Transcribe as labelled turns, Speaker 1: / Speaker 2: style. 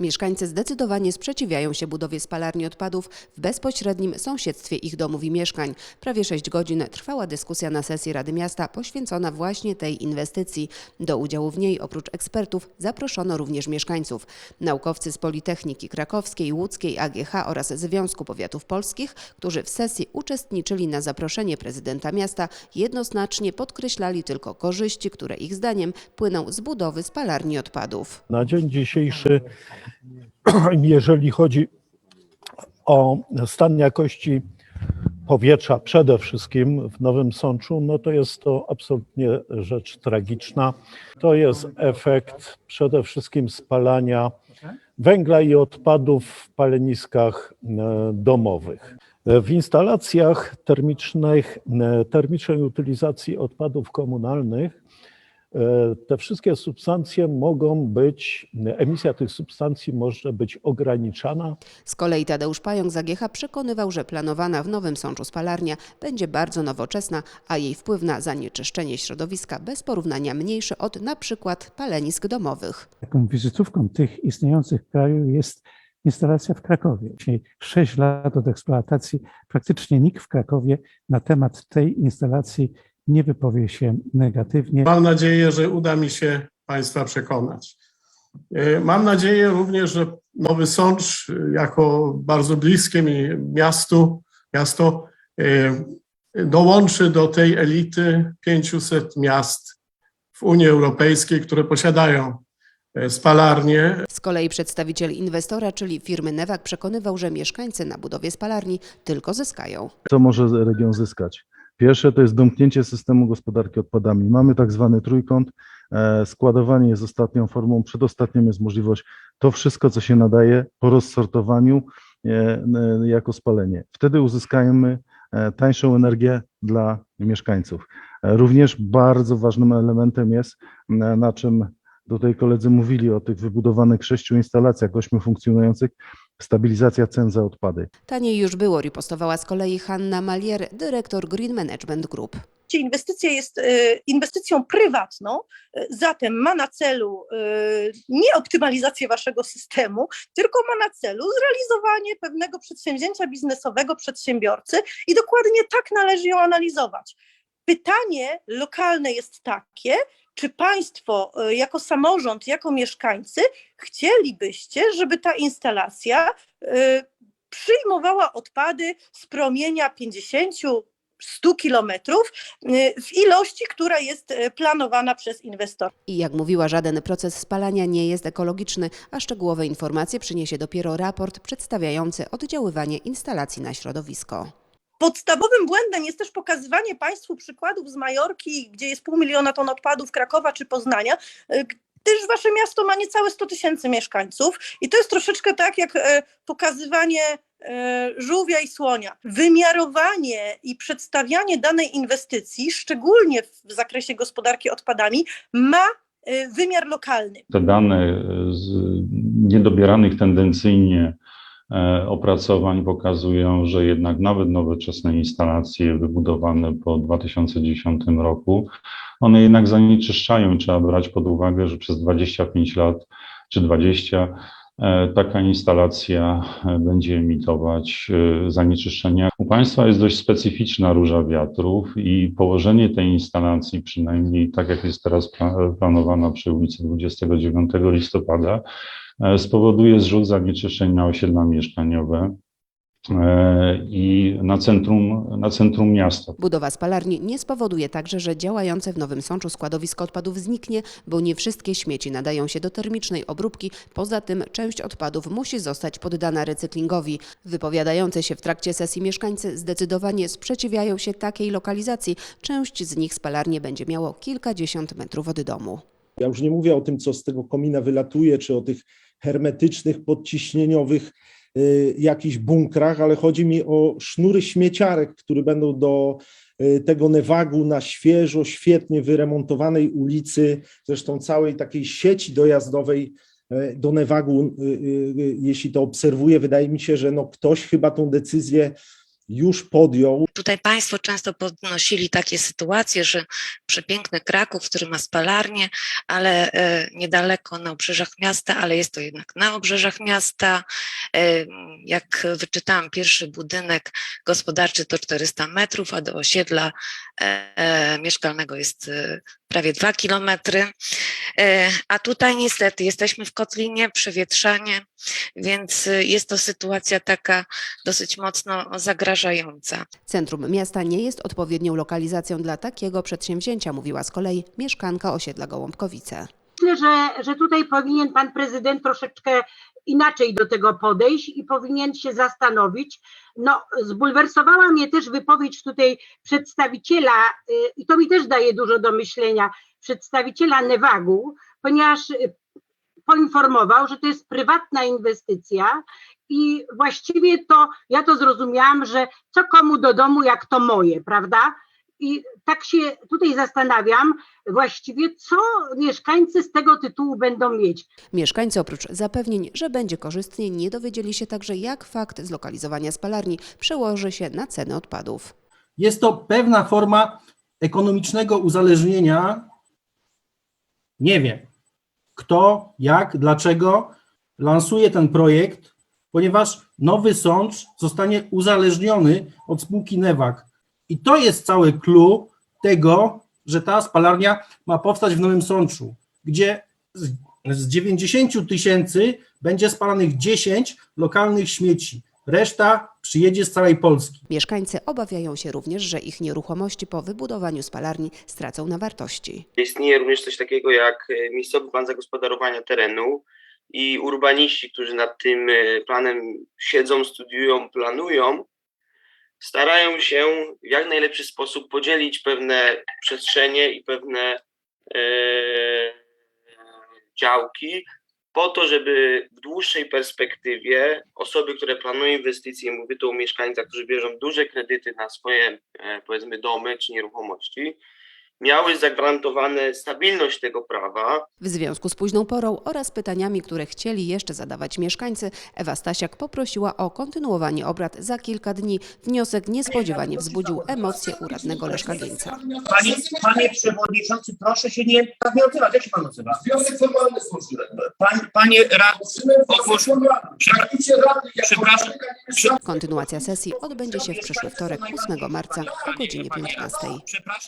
Speaker 1: Mieszkańcy zdecydowanie sprzeciwiają się budowie spalarni odpadów w bezpośrednim sąsiedztwie ich domów i mieszkań. Prawie 6 godzin trwała dyskusja na sesji Rady Miasta poświęcona właśnie tej inwestycji. Do udziału w niej oprócz ekspertów zaproszono również mieszkańców. Naukowcy z Politechniki Krakowskiej, Łódzkiej, AGH oraz Związku Powiatów Polskich, którzy w sesji uczestniczyli na zaproszenie prezydenta miasta, jednoznacznie podkreślali tylko korzyści, które ich zdaniem płyną z budowy spalarni odpadów.
Speaker 2: Na dzień dzisiejszy, jeżeli chodzi o stan jakości powietrza przede wszystkim w Nowym Sączu, no to jest to absolutnie rzecz tragiczna. To jest efekt przede wszystkim spalania węgla i odpadów w paleniskach e, domowych. W instalacjach termicznych, e, termicznej utylizacji odpadów komunalnych te wszystkie substancje mogą być, emisja tych substancji może być ograniczana.
Speaker 1: Z kolei Tadeusz Pająk z AGH przekonywał, że planowana w Nowym Sączu spalarnia będzie bardzo nowoczesna, a jej wpływ na zanieczyszczenie środowiska bez porównania mniejszy od na przykład palenisk domowych.
Speaker 3: Taką wizytówką tych istniejących w kraju jest instalacja w Krakowie. Dzisiaj 6 lat od eksploatacji, praktycznie nikt w Krakowie na temat tej instalacji nie wypowie się negatywnie.
Speaker 4: Mam nadzieję, że uda mi się Państwa przekonać. E, Mam nadzieję również, że Nowy Sącz, e, jako bardzo bliskie mi miastu, miasto, e, dołączy do tej elity 500 miast w Unii Europejskiej, które posiadają spalarnie.
Speaker 1: Z kolei przedstawiciel inwestora, czyli firmy Newak, przekonywał, że mieszkańcy na budowie spalarni tylko zyskają.
Speaker 5: Co może region zyskać? Pierwsze to jest domknięcie systemu gospodarki odpadami. Mamy tak zwany trójkąt. e, Składowanie jest ostatnią formą, przedostatnią jest możliwość to wszystko, co się nadaje po rozsortowaniu e, jako spalenie. Wtedy uzyskajemy e, tańszą energię dla mieszkańców. Również bardzo ważnym elementem jest, na czym tutaj koledzy mówili o tych wybudowanych sześciu instalacjach, ośmiu funkcjonujących, stabilizacja cen za odpady.
Speaker 1: Taniej już było, ripostowała z kolei Hanna Malier, dyrektor Green Management Group.
Speaker 6: Inwestycja jest e, inwestycją prywatną, e, zatem ma na celu e, nie optymalizację waszego systemu, tylko ma na celu zrealizowanie pewnego przedsięwzięcia biznesowego przedsiębiorcy i dokładnie tak należy ją analizować. Pytanie lokalne jest takie, czy państwo e, jako samorząd, jako mieszkańcy chcielibyście, żeby ta instalacja e, przyjmowała odpady z promienia 50 100 kilometrów y, w ilości, która jest planowana przez inwestora.
Speaker 1: I jak mówiła, żaden proces spalania nie jest ekologiczny, a szczegółowe informacje przyniesie dopiero raport przedstawiający oddziaływanie instalacji na środowisko.
Speaker 6: Podstawowym błędem jest też pokazywanie Państwu przykładów z Majorki, gdzie jest pół miliona ton odpadów, Krakowa czy Poznania, gdyż Wasze miasto ma niecałe 100 tysięcy mieszkańców i to jest troszeczkę tak jak e, pokazywanie e, żółwia i słonia. Wymiarowanie i przedstawianie danej inwestycji, szczególnie w zakresie gospodarki odpadami, ma e, wymiar lokalny.
Speaker 7: te dane z niedobieranych tendencyjnie opracowań pokazują, że jednak nawet nowoczesne instalacje wybudowane po 2010 roku, one jednak zanieczyszczają. Trzeba brać pod uwagę, że przez 25 lat czy 20 e, taka instalacja e, będzie emitować e, zanieczyszczenia. Państwa jest dość specyficzna róża wiatrów i położenie tej instalacji, przynajmniej tak jak jest teraz pla- planowana przy ulicy 29 listopada, e, spowoduje zrzut zanieczyszczeń na osiedla mieszkaniowe i na centrum, na centrum miasta.
Speaker 1: Budowa spalarni nie spowoduje także, że działające w Nowym Sączu składowisko odpadów zniknie, bo nie wszystkie śmieci nadają się do termicznej obróbki. Poza tym część odpadów musi zostać poddana recyklingowi. Wypowiadający się w trakcie sesji mieszkańcy zdecydowanie sprzeciwiają się takiej lokalizacji. Część z nich spalarnie będzie miało kilkadziesiąt metrów od domu.
Speaker 8: Ja już nie mówię o tym, co z tego komina wylatuje, czy o tych hermetycznych, podciśnieniowych jakichś bunkrach, ale chodzi mi o sznury śmieciarek, które będą do y, tego Newagu na świeżo, świetnie wyremontowanej ulicy, zresztą całej takiej sieci dojazdowej y, do Newagu, y, y, y, jeśli to obserwuję, wydaje mi się, że no ktoś chyba tą decyzję już podjął
Speaker 9: Tutaj Państwo często podnosili takie sytuacje, że przepiękny Kraków, który ma spalarnię, ale e, niedaleko na obrzeżach miasta, ale jest to jednak na obrzeżach miasta. E, Jak wyczytałam, pierwszy budynek gospodarczy to 400 metrów, a do osiedla e, mieszkalnego jest prawie 2 kilometry. E, A tutaj niestety jesteśmy w Kotlinie, przewietrzanie, więc e, jest to sytuacja taka dosyć mocno zagrażająca.
Speaker 1: Centrum miasta nie jest odpowiednią lokalizacją dla takiego przedsięwzięcia, mówiła z kolei mieszkanka osiedla Gołąbkowice.
Speaker 10: Myślę, że, że tutaj powinien pan prezydent troszeczkę inaczej do tego podejść i powinien się zastanowić. No, zbulwersowała mnie też wypowiedź tutaj przedstawiciela, y, i to mi też daje dużo do myślenia, przedstawiciela Newagu, ponieważ y, poinformował, że to jest prywatna inwestycja i właściwie to ja to zrozumiałam, że co komu do domu, jak to moje, prawda? I tak się tutaj zastanawiam, właściwie co mieszkańcy z tego tytułu będą mieć.
Speaker 1: Mieszkańcy oprócz zapewnień, że będzie korzystnie, nie dowiedzieli się także, jak fakt zlokalizowania spalarni przełoży się na ceny odpadów.
Speaker 11: Jest to pewna forma ekonomicznego uzależnienia. Nie wiem, kto, jak, dlaczego lansuje ten projekt, ponieważ nowy sącz zostanie uzależniony od spółki Newak. I to jest cały clue tego, że ta spalarnia ma powstać w Nowym Sączu, gdzie z, z 90 tysięcy będzie spalanych 10 lokalnych śmieci. Reszta przyjedzie z całej Polski.
Speaker 1: Mieszkańcy obawiają się również, że ich nieruchomości po wybudowaniu spalarni stracą na wartości.
Speaker 12: Istnieje również coś takiego jak e, miejscowy plan zagospodarowania terenu i urbaniści, którzy nad tym e, planem siedzą, studiują, planują, starają się w jak najlepszy sposób podzielić pewne przestrzenie i pewne e, działki po to, żeby w dłuższej perspektywie osoby, które planują inwestycje, mówię tu o mieszkańcach, którzy bierzą duże kredyty na swoje, e, powiedzmy, domy czy nieruchomości, miały zagwarantowane stabilność tego prawa,
Speaker 1: W związku z późną porą oraz pytaniami, które chcieli jeszcze zadawać mieszkańcy, Ewa Stasiak poprosiła o kontynuowanie obrad za kilka dni. Wniosek niespodziewanie wzbudził emocje u radnego Leszka Gieńca.
Speaker 13: Panie, panie przewodniczący, proszę się nie, tak nie odzywać. Jak się pan odzywa?
Speaker 14: Wniosek formalny złożyłem.
Speaker 13: Pan, panie radny, Otóż- Przepraszam.
Speaker 1: Kontynuacja sesji odbędzie się w przyszły wtorek, 8 marca o godzinie 15.
Speaker 13: przepraszam.